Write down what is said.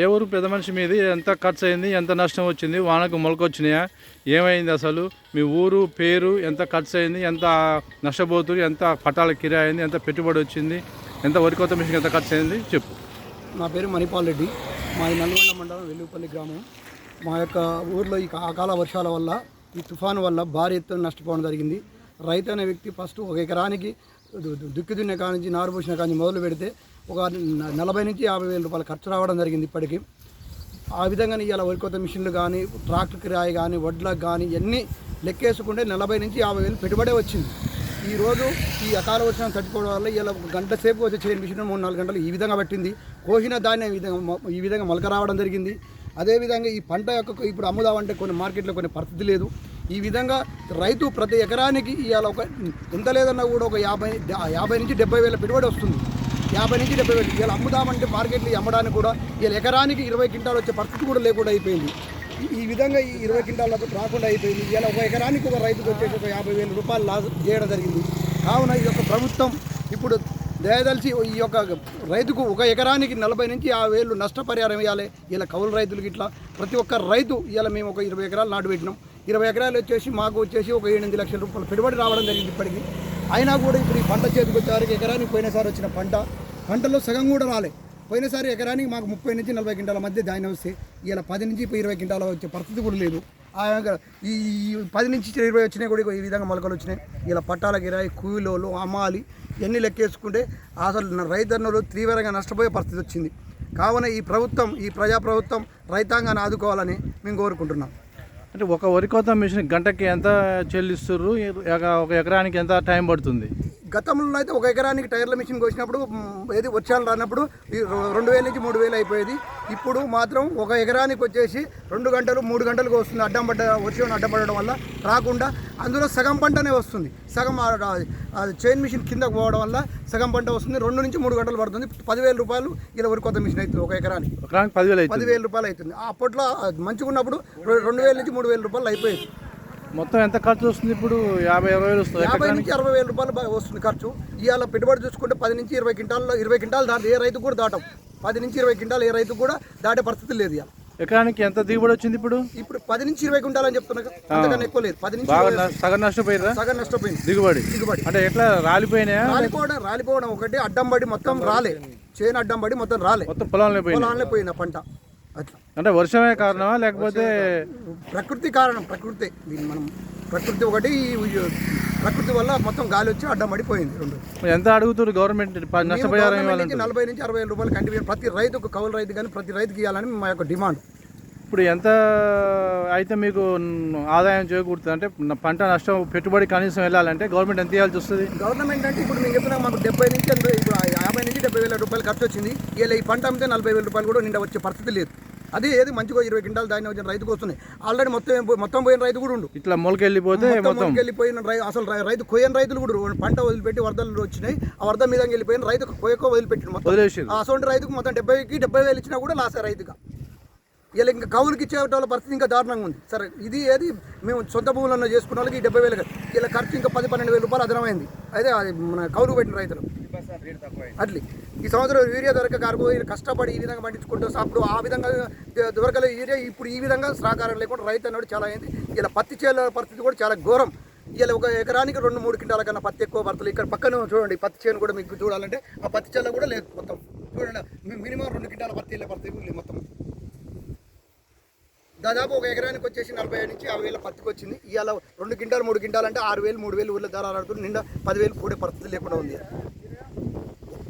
ఏ ఊరు పెద్ద మనిషి మీది? ఎంత ఖర్చు అయింది ఎంత నష్టం వచ్చింది? వానకు మొలకొచ్చినాయా? ఏమైంది అసలు? మీ ఊరు పేరు ఎంత ఖర్చు అయింది ఎంత నష్టపోతుంది ఎంత పట్టాల కిరాయి అయింది ఎంత పెట్టుబడి వచ్చింది? ఎంత వరి కొత్త మిషన్ ఎంత ఖర్చు అయింది చెప్పు. నా పేరు మణిపాల్ రెడ్డి. మాది నల్గొండ మండలం వెల్లుపల్లి గ్రామం. మా యొక్క ఊర్లో ఈ అకాల వర్షాల వల్ల ఈ తుఫాను వల్ల భారీ ఎత్తున నష్టపోవడం జరిగింది. రైతు అనే వ్యక్తి ఫస్ట్ ఒక ఎకరానికి దుక్కి దున్నే కానించి నారు పోసిన కానీ మొదలు పెడితే ఒక నలభై నుంచి యాభై వేల రూపాయలు ఖర్చు రావడం జరిగింది ఇప్పటికీ. ఆ విధంగా ఇవాళ వరి కొత్త మిషన్లు కానీ ట్రాక్టర్ కిరాయి కానీ వడ్లకు కానీ ఇవన్నీ లెక్కేసుకుంటే నలభై నుంచి యాభై వేలు పెట్టుబడే వచ్చింది. ఈరోజు ఈ అకాల వర్షం తట్టుకోవడం వల్ల ఇలా ఒక గంట సేపు వచ్చి చేయని మిషన్ మూడు నాలుగు గంటలు ఈ విధంగా పట్టింది. కోసిన ధాన్యం ఈ విధంగా ఈ విధంగా మొలక రావడం జరిగింది. అదేవిధంగా ఈ పంట యొక్క ఇప్పుడు అమ్ముదామంటే కొన్ని మార్కెట్లో కొన్ని పరిస్థితి లేదు. ఈ విధంగా రైతు ప్రతి ఎకరానికి ఇవాళ ఒక ఎంత లేదన్నా కూడా ఒక యాభై యాభై నుంచి డెబ్బై వేల పెట్టుబడి వస్తుంది. యాభై నుంచి డెబ్బై వేలు. ఇలా అమ్ముదామంటే మార్కెట్లో అమ్మడానికి కూడా ఇలా ఎకరానికి ఇరవై క్వింటాలు వచ్చే పరిస్థితి కూడా లేకుండా అయిపోయింది. ఈ- ఈ విధంగా ఈ ఇరవై క్వింటాల రాకుండా అయిపోయింది. ఇలా ఒక ఎకరానికి ఒక రైతుకు వచ్చేసి ఒక యాభై వేల రూపాయలు లాస్ చేయడం జరిగింది. కావున ఈ యొక్క ప్రభుత్వం ఇప్పుడు దయదలిచి ఈ యొక్క రైతుకు ఒక ఎకరానికి నలభై నుంచి యాభై వేలు నష్టపరిహారం ఇవ్వాలి. ఇలా కౌలు రైతులకి ఇట్లా ప్రతి ఒక్క రైతు ఇలా మేము ఒక ఇరవై ఎకరాలు నాటు పెట్టినాం. ఇరవై ఎకరాలు వచ్చేసి మాకు వచ్చేసి ఒక ఎనిమిది లక్షల రూపాయలు పెట్టుబడి రావడం జరిగింది ఇప్పటికి. అయినా కూడా ఇప్పుడు ఈ పంట చేతికి వచ్చేవారికి ఎకరానికి పోయినసారి వచ్చిన పంట పంటలో సగం కూడా రాలే. పోయినసారి ఎకరానికి మాకు ముప్పై నుంచి నలభై క్వింటాల మధ్య ధాన్యం వస్తే ఇలా పది నుంచి ఇరవై క్వింటాల వచ్చే పరిస్థితి కూడా లేదు. ఆ ఈ పది నుంచి ఇరవై వచ్చినాయి కూడా ఈ విధంగా మొలకలు వచ్చినాయి. ఇలా పట్టాల గిరాయి కూలీలు అమ్మాలి ఎన్ని లెక్కేసుకుంటే అసలు రైతన్నలు తీవ్రంగా నష్టపోయే పరిస్థితి వచ్చింది. కావున ఈ ప్రభుత్వం ఈ ప్రజాప్రభుత్వం రైతాంగాన్ని ఆదుకోవాలని మేము కోరుకుంటున్నాం. అంటే ఒక వరి కోత మిషన్ గంటకి ఎంత చెల్లిస్తుర్రు? ఒక ఎకరానికి ఎంత టైం పడుతుంది? గతంలో అయితే ఒక ఎకరానికి టైర్ల మిషన్ కోసినప్పుడు ఏది వర్షాలు రానప్పుడు రెండు వేల నుంచి మూడు వేలు అయిపోయేది. ఇప్పుడు మాత్రం ఒక ఎకరానికి వచ్చేసి రెండు గంటలు మూడు గంటలకు వస్తుంది అడ్డం పడ్డ వర్షం అడ్డం పడడం వల్ల రాకుండా అందులో సగం పంటనే వస్తుంది. సగం చైన్ మిషన్ కిందకు పోవడం వల్ల సగం పంట వస్తుంది. రెండు నుంచి మూడు గంటలు పడుతుంది. పదివేల రూపాయలు ఇలా వరి కొత్త మిషన్ అవుతుంది ఒక ఎకరానికి. పదివేలు రూపాయలు అవుతుంది. అప్పట్లో మంచిగా ఉన్నప్పుడు రెండు వేల నుంచి మూడు వేల రూపాయలు అయిపోయేది. మొత్తం ఎంత ఖర్చు వస్తుంది ఇప్పుడు? యాభై ఇరవై వేలు వస్తుంది యాభై నుంచి అరవై వేల రూపాయలు వస్తుంది ఖర్చు. ఇవాళ పెట్టుబడి చూసుకుంటే పది నుంచి ఇరవై క్వింటాల్లో ఇరవై క్వింటాలు దాటి ఏ రైతు కూడా దాటం. పది నుంచి ఇరవై క్వింటాలు ఏ రైతు కూడా దాటే పరిస్థితి లేదు ఇవాళ. ఎకరానికి ఎంత దిగుబడి వచ్చింది ఇప్పుడు? ఇప్పుడు పది నుంచి ఇరవై క్వింటాలు అని చెప్తున్నా అంతకన్నా ఎక్కువ లేదు. పది నుంచి సగం నష్టపోయిరా సగం నష్టపోయింది. దిగుబడి. దిగుబడి. అంటే ఎట్లా రాలిపోయినాయా? రాలిపోవడం రాలిపోవడం ఒకటి అడ్డం పడి మొత్తం రాలే. చేను అడ్డం పడి మొత్తం రాలే. మొత్తం పొలాలనే పోయింది పంట. అట్లా. అంటే వర్షమే కారణమా లేకపోతే ప్రకృతి కారణం ప్రకృతి. దీన్ని మనం ప్రకృతి ఒకటి ప్రకృతి వల్ల మొత్తం గాలి వచ్చి అడ్డం పడిపోయింది రెండు. ఎంత అడుగుతారు గవర్నమెంట్ నష్టపరిహారం నలభై నుంచి అరవై వేల రూపాయలు కంటిన్యూ ప్రతి రైతుకు కౌలు రైతు కానీ ప్రతి రైతుకి ఇవ్వాలని మా యొక్క డిమాండ్. ఇప్పుడు ఎంత అయితే మీకు ఆదాయం చేకూరుతుంది అంటే పంట నష్టం పెట్టుబడి కనీసం వెళ్ళాలంటే గవర్నమెంట్ ఎంత ఇవ్వాల్సి వస్తుంది? గవర్నమెంట్ అంటే ఇప్పుడు మేము చెప్తున్నాం మాకు డెబ్బై నుంచి యాభై నుంచి డెబ్బై వేల రూపాయలు ఖర్చు వచ్చింది. ఇలా ఈ పంట అమ్మితే నలభై వేల రూపాయలు కూడా నిండా వచ్చే పరిస్థితి లేదు. అదే ఏది మంచిగా ఇరవై క్వింటాలు ధాన్యం వచ్చిన రైతుకు వస్తున్నాయి. ఆల్రెడీ మొత్తం మొత్తం పోయిన రైతు కూడా ఉండు. ఇట్లా మొలకెళ్ళిపోతే మొత్తం వెళ్ళిపోయిన అసలు రైతు కొయ్యని రైతులు కూడా. పంట వదిలిపెట్టి వరదలు వచ్చినాయి. ఆ వరద మీద వెళ్ళిపోయిన రైతు కొయ్యకో వదిలిపెట్టిన మొత్తం. అసలు రైతుకు మొత్తం డెబ్బైకి డెబ్బై వేలు ఇచ్చినా కూడా లాసే రైతుగా. ఇలా ఇంకా కౌలుకి ఇచ్చే వాళ్ళ పరిస్థితి ఇంకా దారుణంగా ఉంది. సరే ఇది ఏది? మేము సొంత భూములను చేసుకున్న వాళ్ళకి ఈ డెబ్బై వేలు కాదు. ఇలా ఖర్చు ఇంకా పది పన్నెండు వేల రూపాయలు అదనమైంది. అయితే అది మన కౌలుకు పెట్టిన రైతులు. అట్లీ. ఈ సంవత్సరం యూరియా దొరక కారుకు కష్టపడి ఈ విధంగా పండించుకుంటూ అప్పుడు ఆ విధంగా దొరకలే యూరియా ఇప్పుడు ఈ విధంగా సహకారం లేకుండా రైతు అన్నాడు చాలా అయింది ఇలా పత్తి చేల పరిస్థితి కూడా చాలా ఘోరం. ఇలా ఒక ఎకరానికి రెండు మూడు క్వింటాల కన్నా పత్తి ఎక్కువ పడతలు. ఇక్కడ పక్కన చూడండి పత్తి చేను కూడా మీకు చూడాలంటే ఆ పత్తి చేల కూడా లేదు మొత్తం. చూడండి మినిమం రెండు క్వింటాల పత్తి వెళ్ళే పడుతుంది లేదు మొత్తం. దాదాపు ఒక ఎకరానికి వచ్చేసి నలభై ఐదు నుంచి యాభై వేల పత్తికి వచ్చింది. ఇవాళ రెండు క్వింటాలు మూడు క్వింటాలు అంటే ఆరు వేలు మూడు వేలు ఊళ్ళో ధర ఆడుతుంది నిండా పదివేలు కూడే పరిస్థితి లేకుండా ఉంది.